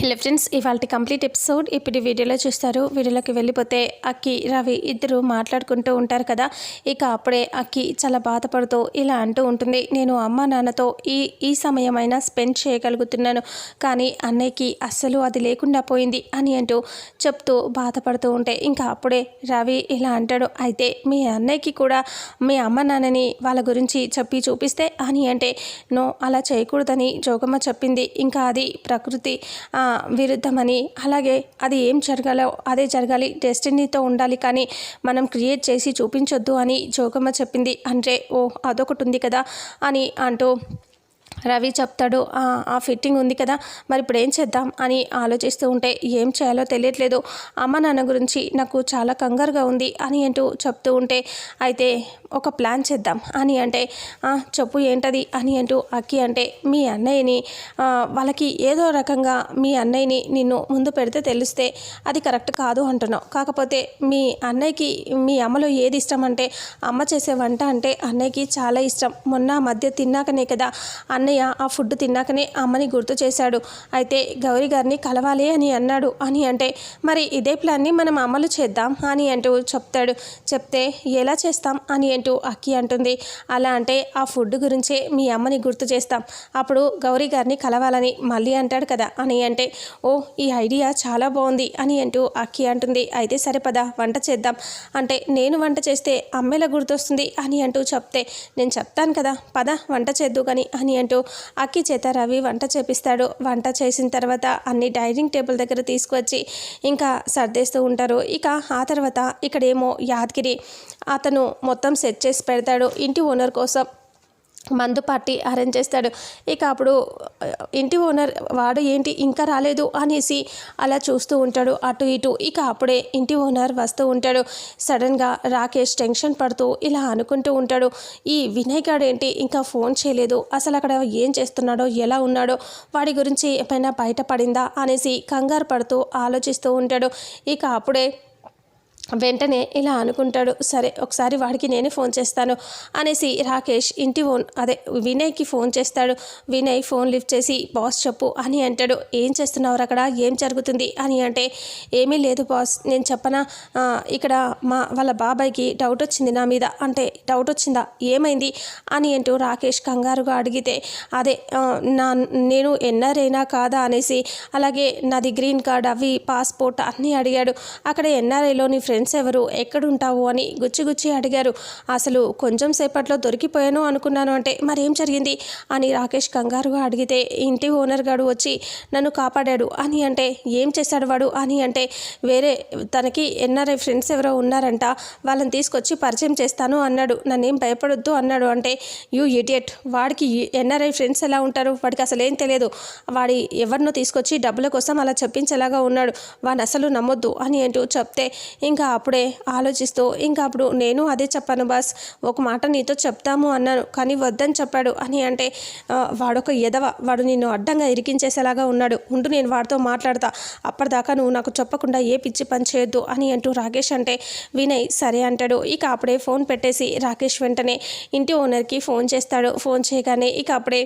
Hello friends ఇవాళ complete episode ఇప్పుడు వీడియోలో చూస్తారు. వీడియోలోకి వెళ్ళిపోతే అక్కి రవి ఇద్దరు మాట్లాడుకుంటూ ఉంటారు కదా. ఇక అప్పుడే అక్కి చాలా బాధపడుతూ ఇలా అంటూ ఉంటుంది. నేను అమ్మ నాన్నతో ఈ ఈ సమయమైనా స్పెండ్ చేయగలుగుతున్నాను. కానీ అన్నయ్యకి అస్సలు అది లేకుండా పోయింది అని అంటూ చెప్తూ బాధపడుతూ ఉంటే ఇంకా అప్పుడే రవి ఇలా అంటాడు. అయితే మీ అన్నయ్యకి కూడా మీ అమ్మ నాన్నని వాళ్ళ గురించి చెప్పి చూపిస్తే అని అంటే నో అలా చేయకూడదని జోగమ్మ చెప్పింది. ఇంకా అది ప్రకృతి విరుద్ధమని. అలాగే అది ఏం జరగాలో అదే జరగాలి. డెస్టినీతో ఉండాలి కానీ మనం క్రియేట్ చేసి చూపించొద్దు అని జోగమ్మ చెప్పింది. అంటే ఓ అదొకటి ఉంది కదా అని అంటూ రవి చెప్తాడు "ఆ, ఫిట్టింగ్ ఉంది కదా మరి ఇప్పుడు ఏం చేద్దాం? అని ఆలోచిస్తూ ఉంటే ఏం చేయాలో తెలియట్లేదు. అమ్మ నాన్న గురించి నాకు చాలా కంగారుగా ఉంది అని అంటూ చెప్తూ ఉంటే అయితే ఒక ప్లాన్ చేద్దాం అని అంటే చెప్పు ఏంటది? అని అంటూ అక్కి అంటే మీ అన్నయ్యని వాళ్ళకి ఏదో రకంగా మీ అన్నయ్యని నిన్ను ముందు పెడితే తెలిస్తే అది కరెక్ట్ కాదు అంటున్నావు. కాకపోతే మీ అన్నయ్యకి మీ అమ్మలో ఏది ఇష్టం అంటే అమ్మ చేసే వంట అంటే అన్నయ్యకి చాలా ఇష్టం. మొన్న మధ్య తిన్నాకనే కదా అన్నయ్య ఆ ఫుడ్ తిన్నాకనే అమ్మని గుర్తు చేశాడు. అయితే గౌరీ గారిని కలవాలి అని అన్నాడు. అని అంటే మరి ఇదే ప్లాన్ని మనం అమలు చేద్దాం? అని అంటూ చెప్తాడు. చెప్తే ఎలా చేస్తాం? అని అంటూ అక్కి అంటుంది. అలా అంటే ఆ ఫుడ్ గురించే మీ అమ్మని గుర్తు చేస్తాం. అప్పుడు గౌరీ గారిని కలవాలని మళ్ళీ అంటాడు కదా? అని అంటే ఓ ఈ ఐడియా చాలా బాగుంది అని అంటూ అక్కి అంటుంది. అయితే సరే పదా వంట చేద్దాం. అంటే నేను వంట చేస్తే అమ్మేలా గుర్తొస్తుంది? అని అంటూ చెప్తే నేను చెప్తాను కదా పద వంట చేద్దు కానీ అని అంటూ అక్కి చేత రవి వంట చేపిస్తాడు. వంట చేసిన తర్వాత అన్ని డైనింగ్ టేబుల్ దగ్గర తీసుకువచ్చి ఇంకా సర్దేస్తూ ఉంటారు. ఇక ఆ తర్వాత ఇక్కడేమో యాదగిరి. అతను మొత్తం సెట్ చేసి పెడతాడు. ఇంటి ఓనర్ కోసం మందు పార్టీ అరేంజ్ చేస్తాడు. ఇక అప్పుడు ఇంటి ఓనర్ వాడు ఏంటి ఇంకా రాలేదు అనేసి అలా చూస్తూ ఉంటాడు అటు ఇటు. ఇక అప్పుడే ఇంటి ఓనర్ వస్తూ ఉంటాడు. సడన్గా రాకేష్ టెన్షన్ పడుతూ ఇలా అనుకుంటూ ఉంటాడు. ఈ వినయ్ గారు ఏంటి ఇంకా ఫోన్ చేయలేదు. అసలు అక్కడ ఏం చేస్తున్నాడో ఎలా ఉన్నాడో వాడి గురించి ఏమైనా బయటపడిందా అనేసి కంగారు పడుతూ ఆలోచిస్తూ ఉంటాడు. ఇక అప్పుడే వెంటనే ఇలా అనుకుంటాడు సరే ఒకసారి వాడికి నేనే ఫోన్ చేస్తాను అనేసి రాకేష్ ఇంటి ఫోన్ అదే వినయ్కి ఫోన్ చేస్తాడు. వినయ్ ఫోన్ లిఫ్ట్ చేసి బాస్ చెప్పు అని అంటాడు. ఏం చేస్తున్నావు అక్కడ? ఏం జరుగుతుంది? అని అంటే ఏమీ లేదు బాస్ నేను చెప్పనా? ఇక్కడ మా వాళ్ళ బాబాయ్కి డౌట్ వచ్చింది నా మీద. అంటే డౌట్ వచ్చిందా? ఏమైంది? అని అంటూ రాకేష్ కంగారుగా అడిగితే అదే నా నేను ఎన్ఆర్ఐనా అయినా కాదా? అనేసి అలాగే నాది గ్రీన్ కార్డ్ అవి పాస్పోర్ట్ అన్నీ అడిగాడు. అక్కడ ఎన్ఆర్ఐలో నీ ఫ్రెండ్స్ ఫ్రెండ్స్ ఎవరు? ఎక్కడుంటావు? అని గుచ్చి గుచ్చి అడిగారు. అసలు కొంచెం సేపట్లో దొరికిపోయాను అనుకున్నాను అంటే మరేం జరిగింది? అని రాకేష్ కంగారుగా అడిగితే ఇంటి ఓనర్ గారు వచ్చి నన్ను కాపాడాడు. అని అంటే ఏం చేశాడు వాడు? అని అంటే వేరే తనకి ఎన్ఆర్ఐ ఫ్రెండ్స్ ఎవరో ఉన్నారంట. వాళ్ళని తీసుకొచ్చి పరిచయం చేస్తాను అన్నాడు. నన్నేం భయపడొద్దు అన్నాడు అంటే యూ ఇడియట్. వాడికి ఎన్ఆర్ఐ ఫ్రెండ్స్ ఎలా ఉంటారు? వాడికి అసలు ఏం తెలియదు. వాడి ఎవరినో తీసుకొచ్చి డబ్బుల కోసం అలా చెప్పించేలాగా ఉన్నాడు. వాడిని అసలు నమ్మొద్దు అని అంటూ చెప్తే ఇంకా అప్పుడే ఆలోచిస్తూ ఇంకా అప్పుడు నేను అదే చెప్పాను బాస్. ఒక మాట నీతో చెప్తాము అన్నాను కానీ వద్దని చెప్పాడు అని అంటే వాడొక ఎదవ. వాడు నిన్ను అడ్డంగా ఇరికించేసేలాగా ఉన్నాడు. ఉండు నేను వాడితో మాట్లాడతా. అప్పటిదాకా నువ్వు నాకు చెప్పకుండా ఏ పిచ్చి పని చేయొద్దు అని అంటూ రాకేష్ అంటే వినయ్ సరే అంటాడు. ఇక అప్పుడే ఫోన్ పెట్టేసి రాకేష్ వెంటనే ఇంటి ఓనర్కి ఫోన్ చేస్తాడు. ఫోన్ చేయగానే ఇక అప్పుడే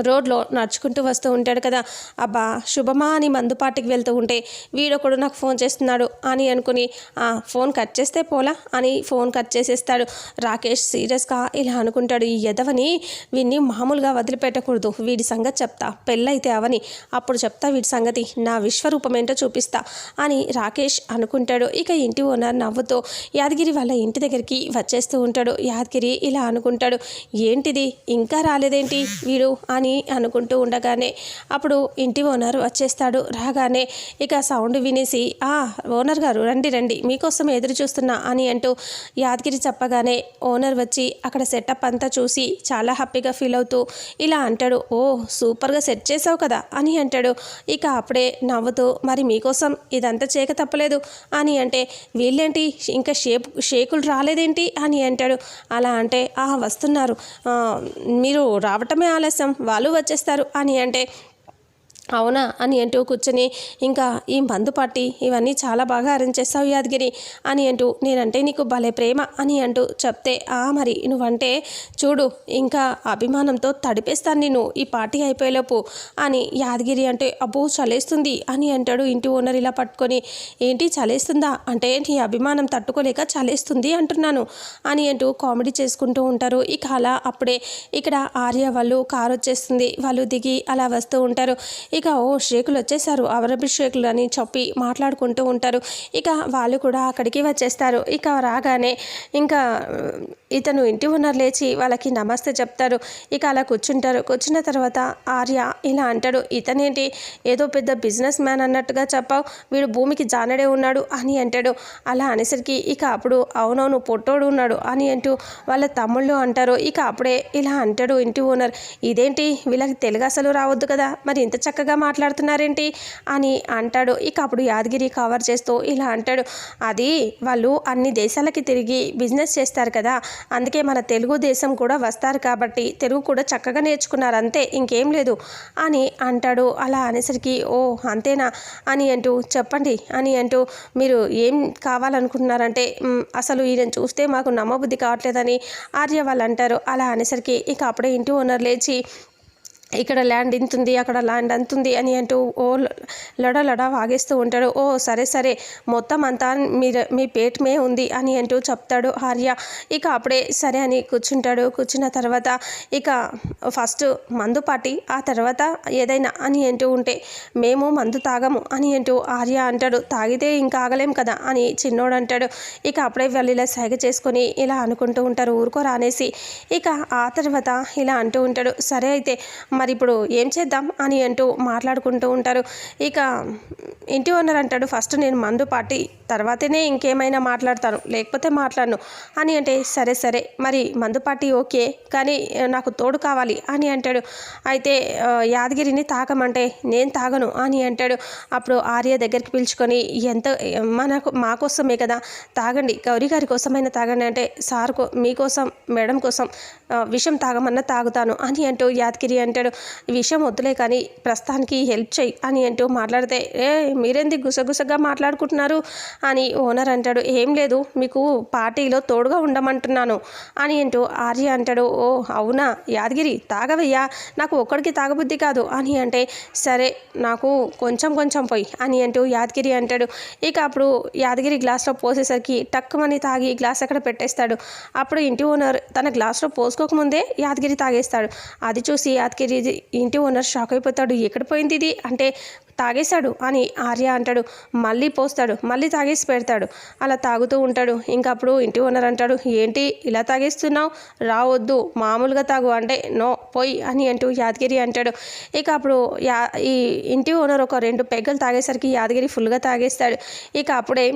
రోడ్లో నడుచుకుంటూ వస్తూ ఉంటాడు కదా. అబ్బా శుభమా అని మందుపాటికి వెళ్తూ ఉంటే వీడొకడు నాకు ఫోన్ చేస్తున్నాడు అని అనుకుని ఆ ఫోన్ కట్ చేస్తే పోలా? అని ఫోన్ కట్ చేసేస్తాడు. రాకేష్ సీరియస్గా ఇలా అనుకుంటాడు ఈ ఎదవని వీడిని మామూలుగా వదిలిపెట్టకూడదు. వీడి సంగతి చెప్తా. పెళ్ళైతే అవని. అప్పుడు చెప్తా వీడి సంగతి. నా విశ్వరూపం ఏంటో చూపిస్తా. అని రాకేష్ అనుకుంటాడు. ఇక ఇంటి ఓనర్ నవ్వుతూ యాదగిరి వాళ్ళ ఇంటి దగ్గరికి వచ్చేస్తూ ఉంటాడు. యాదగిరి ఇలా అనుకుంటాడు ఏంటిది? ఇంకా రాలేదేంటి? వీడు అని అనుకుంటూ ఉండగానే అప్పుడు ఇంటి ఓనర్ వచ్చేస్తాడు. రాగానే ఇక సౌండ్ వినేసి ఆ ఓనర్ గారు రండి రండి మీకోసం ఎదురు చూస్తున్నా అని అంటూ యాదగిరి చెప్పగానే ఓనర్ వచ్చి అక్కడ సెటప్ అంతా చూసి చాలా హ్యాపీగా ఫీల్ అవుతూ ఇలా అంటాడు ఓ సూపర్గా సెట్ చేసావు కదా అని అంటాడు. ఇక అప్పుడే నవ్వుతూ మరి మీకోసం ఇదంతా చేయక తప్పలేదు అని అంటే వీళ్ళేంటి ఇంకా షేప్ షేకులు రాలేదేంటి అని అంటాడు. అలా అంటే ఆ వస్తున్నారు. మీరు రావటమే ఆలస్యం వాళ్ళు వచ్చేస్తారు. అని అంటే అవునా? అని అంటూ కూర్చొని ఇంకా ఈ మందు పార్టీ ఇవన్నీ చాలా బాగా అరేంజ్ చేస్తావు యాదగిరి అని అంటూ నేనంటే నీకు భలే ప్రేమ అని అంటూ చెప్తే ఆ మరి నువ్వంటే చూడు ఇంకా అభిమానంతో తడిపేస్తాను నేను ఈ పార్టీ అయిపోయేలోపు అని యాదగిరి అంటే అబ్బో చలేస్తుంది అని అంటాడు ఇంటి ఓనర్ ఇలా పట్టుకొని. ఏంటి చలేస్తుందా? అంటే నీ అభిమానం తట్టుకోలేక చలేస్తుంది అంటున్నాను అని అంటూ కామెడీ చేసుకుంటూ ఉంటారు. ఇక అలా అప్పుడే ఇక్కడ ఆర్య వాళ్ళు కారు వచ్చేస్తుంది వాళ్ళు దిగి అలా వస్తూ ఉంటారు. ఇక ఓ షేకులు వచ్చేసారు అరబి షేకులు అని చెప్పి మాట్లాడుకుంటూ ఉంటారు. ఇక వాళ్ళు కూడా అక్కడికి వచ్చేస్తారు. ఇక రాగానే ఇంకా ఇతను ఇంటి ఓనర్ లేచి వాళ్ళకి నమస్తే చెప్తారు. ఇక అలా కూర్చుంటారు. కూర్చున్న తర్వాత ఆర్య ఇలా అంటాడు ఇతనేంటి? ఏదో పెద్ద బిజినెస్ మ్యాన్ అన్నట్టుగా చెప్పావు. వీడు భూమికి జానడే ఉన్నాడు అని అంటాడు. అలా అనేసరికి ఇక అప్పుడు అవునవును పొట్టోడు ఉన్నాడు అని అంటూ వాళ్ళ తమ్ముళ్ళు అంటారు. ఇక అప్పుడే ఇలా అంటాడు ఇంటి ఓనర్ ఇదేంటి? వీళ్ళకి తెలుగు అసలు రావద్దు కదా. మరి ఇంత చక్కగా మాట్లాడుతున్నారేంటి అని అంటాడు. ఇక అప్పుడు యాదగిరి కవర్ చేస్తూ ఇలా అంటాడు. అది వాళ్ళు అన్ని దేశాలకి తిరిగి బిజినెస్ చేస్తారు కదా. అందుకే మన తెలుగు దేశం కూడా వస్తారు కాబట్టి తెలుగు కూడా చక్కగా నేర్చుకున్నారు అంతే ఇంకేం లేదు అని అంటాడు. అలా అనేసరికి ఓ అంతేనా అని అంటూ చెప్పండి అని అంటూ మీరు ఏం కావాలనుకుంటున్నారంటే అసలు ఈయన చూస్తే మాకు నమ్మబుద్ధి కావట్లేదని ఆర్య వాళ్ళు అంటారు. అలా అనేసరికి ఇక అప్పుడే ఇంటి ఓనర్ లేచి ఇక్కడ ల్యాండ్ ఇంతుంది అక్కడ ల్యాండ్ అంతుంది అని అంటూ ఓ లడ లడ వాగేస్తూ ఉంటాడు. ఓ సరే సరే మొత్తం అంతా మీరు మీ పేటమే ఉంది అని అంటూ చెప్తాడు ఆర్య. ఇక అప్పుడే సరే అని కూర్చుంటాడు. కూర్చున్న తర్వాత ఇక ఫస్ట్ మందు పాటి ఆ తర్వాత ఏదైనా అని అంటూ ఉంటే మేము మందు తాగము అని అంటూ ఆర్య అంటాడు. తాగితే ఇంకా ఆగలేం కదా అని చిన్నోడు అంటాడు. ఇక అప్పుడే వాళ్ళు ఇలా సైగ చేసుకొని ఇలా అనుకుంటూ ఉంటారు. ఊరుకోరా అనేసి ఇక ఆ తర్వాత ఇలా అంటూ ఉంటాడు. సరే అయితే మరి ఇప్పుడు ఏం చేద్దాం అని అంటూ మాట్లాడుకుంటూ ఉంటారు. ఇక ఇంటి ఓనర్ అంటాడు ఫస్ట్ నేను మందు పాటి తర్వాతనే ఇంకేమైనా మాట్లాడతాను లేకపోతే మాట్లాడను. అని అంటే సరే సరే మరి మందు పార్టీ ఓకే కానీ నాకు తోడు కావాలి అని అంటాడు. అయితే యాదగిరిని తాగమంటే నేను తాగను అని అంటాడు. అప్పుడు ఆర్య దగ్గరికి పిలుచుకొని ఎంత మనకు మా కోసమే కదా తాగండి గౌరీ గారి కోసమైనా తాగండి అంటే సార్ కో మీకోసం మేడం కోసం విషం తాగమన్నా తాగుతాను అని అంటూ యాదగిరి అంటాడు. విషయం వద్దులే కానీ ప్రస్తుతానికి హెల్ప్ చేయి అని అంటూ మాట్లాడితే ఏ మీరేంది గుసగుసగా మాట్లాడుకుంటున్నారు? అని ఓనర్ అంటాడు. ఏం లేదు మీకు పార్టీలో తోడుగా ఉండమంటున్నాను అని అంటూ ఆర్య అంటాడు. ఓ అవునా? యాదగిరి తాగవయ్యా. నాకు ఒక్కడికి తాగబుద్ధి కాదు అని అంటే సరే నాకు కొంచెం కొంచెం పోయి అని అంటూ యాదగిరి అంటాడు. ఇక అప్పుడు యాదగిరి గ్లాస్లో పోసేసరికి టక్కుమని తాగి గ్లాస్ అక్కడ పెట్టేస్తాడు. అప్పుడు ఇంటి ఓనర్ తన గ్లాస్లో పోసుకోకముందే యాదగిరి తాగేస్తాడు. అది చూసి యాదగిరి ఇంటి ఓనర్ షాక్ అయిపోతాడు. ఎక్కడ పోయింది ఇది? అంటే తాగేశాడు అని ఆర్య అంటాడు. మళ్ళీ పోస్తాడు. మళ్ళీ తాగేసి పెడతాడు. అలా తాగుతూ ఉంటాడు. ఇంకా అప్పుడు ఇంటి ఓనర్ అంటాడు ఏంటి ఇలా తాగేస్తున్నావు? రావద్దు మామూలుగా తాగు. అంటే నో పోయి అని అంటూ యాదగిరి అంటాడు. ఇక అప్పుడు యా ఈ ఇంటి ఓనర్ ఒక రెండు పెగ్గలు తాగేసరికి యాదగిరి ఫుల్గా తాగేస్తాడు. ఇక అప్పుడే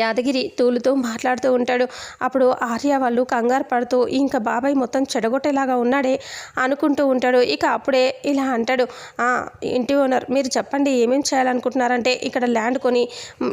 యాదగిరి తూలుతూ మాట్లాడుతూ ఉంటాడు. అప్పుడు ఆర్య వాళ్ళు కంగారు పడుతూ ఇంకా బాబాయ్ మొత్తం చెడగొట్టేలాగా ఉన్నాడే అనుకుంటూ ఉంటాడు. ఇక అప్పుడే ఇలా అంటాడు ఇంటి ఓనర్ మీరు చెప్పండి ఏమేం చేయాలనుకుంటున్నారంటే ఇక్కడ ల్యాండ్ కొని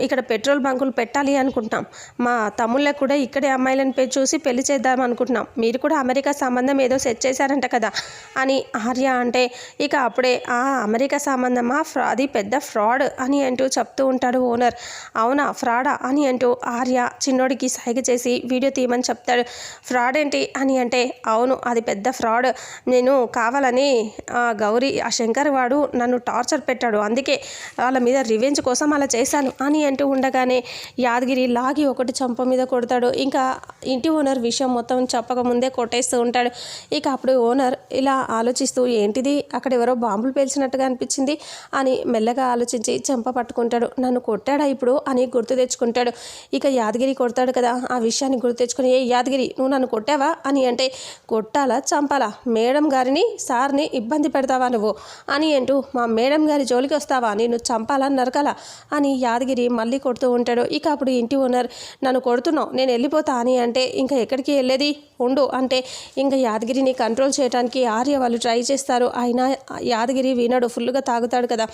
ఇక్కడ పెట్రోల్ బంకులు పెట్టాలి అనుకుంటున్నాం. మా తమ్ముళ్ళకు కూడా ఇక్కడే అమ్మాయిలను పేరు చూసి పెళ్ళి చేద్దాం అనుకుంటున్నాం. మీరు కూడా అమెరికా సంబంధం ఏదో సెట్ చేశారంట కదా అని ఆర్య అంటే ఇక అప్పుడే ఆ అమెరికా సంబంధమా? ఫ్రా అది పెద్ద ఫ్రాడ్ అని అంటూ చెప్తూ ఉంటాడు ఓనర్. అవునా ఫ్రాడా? అని అని అంటూ ఆర్య చిన్నోడికి సైగ చేసి వీడియో తీయమని చెప్తాడు. ఫ్రాడ్ ఏంటి అని అంటే అవును అది పెద్ద ఫ్రాడ్. నేను కావాలని ఆ గౌరీ ఆ శంకర్ వాడు నన్ను టార్చర్ పెట్టాడు. అందుకే వాళ్ళ మీద రివెంజ్ కోసం అలా చేశాను అని అంటూ ఉండగానే యాదగిరి లాగి ఒకటి చంప మీద కొడతాడు. ఇంకా ఇంటి ఓనర్ విషయం మొత్తం చెప్పక ముందే కొట్టేస్తూ ఉంటాడు. ఇక అప్పుడు ఓనర్ ఇలా ఆలోచిస్తూ ఏంటిది? అక్కడ ఎవరో బాంబులు పేల్చినట్టుగా అనిపించింది అని మెల్లగా ఆలోచించి చెంప పట్టుకుంటాడు. నన్ను కొట్టాడా ఇప్పుడు? అని గుర్తు తెచ్చుకుంటాడు. ఇక యాదగిరి కొడతాడు కదా ఆ విషయాన్ని గుర్తు తెచ్చుకొని ఏ యాదగిరి నువ్వు నన్ను కొట్టావా? అని అంటే కొట్టాలా చంపాలా? మేడం గారిని సార్ని ఇబ్బంది పెడతావా నువ్వు? అని అంటూ మా మేడం గారి జోలికి వస్తావా? నేను చంపాలా నరకాలా? అని యాదగిరి మళ్ళీ కొడుతూ ఉంటాడు. ఇక అప్పుడు ఇంటి ఓనర్ నన్ను కొడుతున్నావు నేను వెళ్ళిపోతా అని అంటే ఇంకా ఎక్కడికి వెళ్ళేది? ఉండు అంటే ఇంకా యాదగిరిని కంట్రోల్ చేయడానికి ఆర్య వాళ్ళు ట్రై చేస్తారు. అయినా యాదగిరి వినడు ఫుల్గా తాగుతాడు కదా.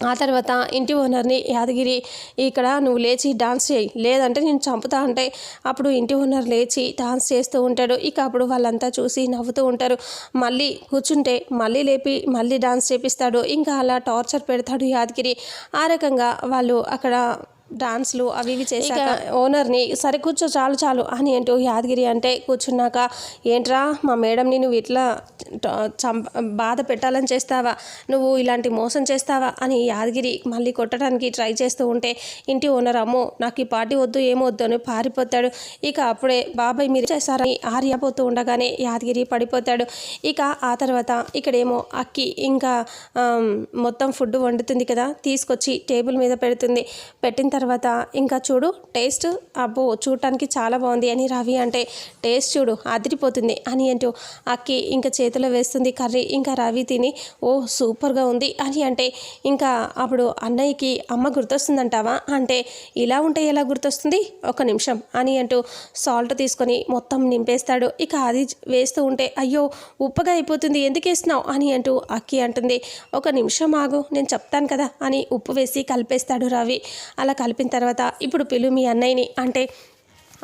ఆ తర్వాత ఇంటి ఓనర్ని యాదగిరి ఇక్కడ నువ్వు లేచి డాన్స్ చేయి. లేదంటే నేను చంపుతా అంటే అప్పుడు ఇంటి ఓనర్ లేచి డాన్స్ చేస్తూ ఉంటాడు. ఇక అప్పుడు వాళ్ళంతా చూసి నవ్వుతూ ఉంటారు. మళ్ళీ కూర్చుంటే మళ్ళీ లేపి మళ్ళీ డాన్స్ చేపిస్తాడు. ఇంకా అలా టార్చర్ పెడతాడు యాదగిరి. ఆ రకంగా వాళ్ళు అక్కడ డాన్స్లు అవి ఇవి చేశాక ఓనర్ని సరే కూర్చో చాలు చాలు అని అంటూ యాదగిరి అంటే కూర్చున్నాక ఏంట్రా మా మేడంని నువ్వు ఇట్లా బాధ పెట్టాలని చేస్తావా? నువ్వు ఇలాంటి మోసం చేస్తావా? అని యాదగిరి మళ్ళీ కొట్టడానికి ట్రై చేస్తూ ఉంటే ఇంటి ఓనర్ అమ్మో నాకు ఈ పార్టీ వద్దు ఏమొద్దు అని పారిపోతాడు. ఇక అప్పుడే బాబాయ్ మీరు చేశారని ఆర్యపోతూ ఉండగానే యాదగిరి పడిపోతాడు. ఇక ఆ తర్వాత ఇక్కడేమో అక్కి ఇంకా మొత్తం ఫుడ్ వండుతుంది కదా తీసుకొచ్చి టేబుల్ మీద పెడుతుంది. పెట్టిన తర్వాత తర్వాత ఇంకా చూడు టేస్ట్ అబ్బో చూడటానికి చాలా బాగుంది. అని రవి అంటే టేస్ట్ చూడు అదిరిపోతుంది అని అంటూ అక్కి ఇంకా చేతిలో వేస్తుంది కర్రీ. ఇంకా రవి తిని ఓ సూపర్గా ఉంది అని అంటే ఇంకా అప్పుడు అన్నయ్యకి అమ్మ గుర్తొస్తుందంటావా? అంటే ఇలా ఉంటే ఎలా గుర్తొస్తుంది? ఒక నిమిషం అని అంటూ సాల్ట్ తీసుకొని మొత్తం నింపేస్తాడు. ఇక అది వేస్తూ ఉంటే అయ్యో ఉప్పగా అయిపోతుంది ఎందుకు వేస్తున్నావు? అని అంటూ అక్కి అంటుంది. ఒక నిమిషం ఆగు నేను చెప్తాను కదా అని ఉప్పు వేసి కలిపేస్తాడు రవి. అలా కలిపిన తర్వాత ఇప్పుడు పిలు మీ అన్నయ్యని అంటే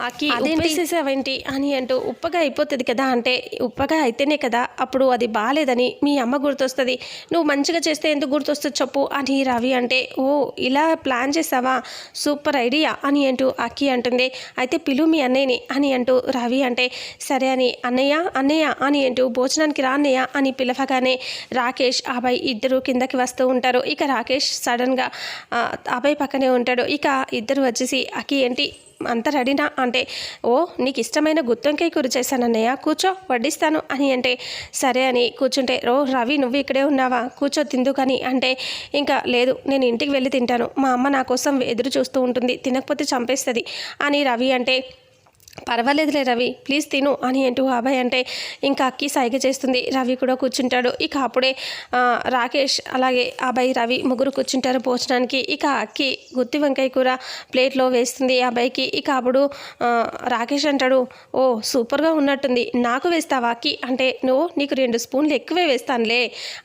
అక్కి ఉప్పేసేసావేంటి అని అంటూ ఉప్పగా అయిపోతుంది కదా అంటే ఉప్పగా అయితేనే కదా అప్పుడు అది బాగాలేదని మీ అమ్మ గుర్తొస్తుంది. నువ్వు మంచిగా చేస్తే ఎందుకు గుర్తొస్తుంది చెప్పు అని రవి అంటే ఓ ఇలా ప్లాన్ చేసావా? సూపర్ ఐడియా అని అంటూ అక్కి అంటుంది. అయితే పిలు మీ అన్నయ్యని అని అంటూ రవి అంటే సరే అని అన్నయ్య అన్నయ్య అని అంటూ భోజనానికి రా అన్నయ్య అని పిలవగానే రాకేష్ అభయ్ ఇద్దరు కిందకి వస్తూ ఉంటారు. ఇక రాకేష్ సడన్గా అభయ్ పక్కనే ఉంటాడు. ఇక ఇద్దరు వచ్చేసి అక్కి ఏంటి అంత రెడీనా అంటే ఓ నీకు ఇష్టమైన గుత్తొంకాయ కూర చేశానన్నయ్య కూర్చో వడ్డిస్తాను అని అంటే సరే అని కూర్చుంటే రో రవి నువ్వు ఇక్కడే ఉన్నావా? కూర్చో తిందు కానీ అంటే ఇంకా లేదు నేను ఇంటికి వెళ్ళి తింటాను. మా అమ్మ నా కోసం ఎదురు చూస్తూ ఉంటుంది తినకపోతే చంపేస్తుంది అని రవి అంటే పర్వాలేదులే రవి ప్లీజ్ తిను అని అంటూ అభయ్ అంటే ఇంకా అక్కి సైగ చేస్తుంది. రవి కూడా కూర్చుంటాడు. ఇక అప్పుడే రాకేష్ అలాగే అభయ్ రవి ముగ్గురు కూర్చుంటారు భోజనానికి. ఇక అక్కి గుత్తి వంకాయ కూర ప్లేట్లో వేస్తుంది అభయ్కి. ఇక అప్పుడు రాకేష్ అంటాడు ఓ సూపర్గా ఉన్నట్టుంది. నాకు వేస్తావా అక్కి? అంటే నువ్వు నీకు రెండు స్పూన్లు ఎక్కువే వేస్తానులే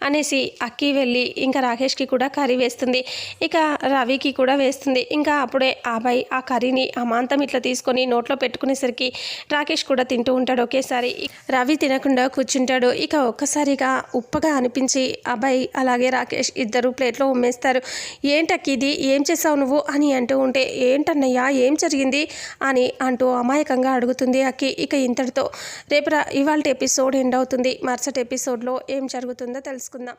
అనేసి అక్కి వెళ్ళి ఇంకా రాకేష్కి కూడా కర్రీ వేస్తుంది. ఇక రవికి కూడా వేస్తుంది. ఇంకా అప్పుడే అభయ్ ఆ కర్రీని అమాంతం ఇట్లా తీసుకొని నోట్లో పెట్టుకుని పెట్టుకునేసరికి రాకేష్ కూడా తింటూ ఉంటాడు ఒకేసారి. రవి తినకుండా కూర్చుంటాడు. ఇక ఒక్కసారిగా ఉప్పగా అనిపించి అబ్బాయి అలాగే రాకేష్ ఇద్దరు ప్లేట్లో ఉమ్మేస్తారు. ఏంటక్కి ఇది? ఏం చేసావు నువ్వు? అని అంటూ ఉంటే ఏంటన్నయ్యా? ఏం జరిగింది? అని అంటూ అమాయకంగా అడుగుతుంది అక్కి. ఇక ఇంతటితో రేపు రా ఇవాళ ఎపిసోడ్ ఎండ్ అవుతుంది. మరుసటి ఎపిసోడ్లో ఏం జరుగుతుందో తెలుసుకుందాం.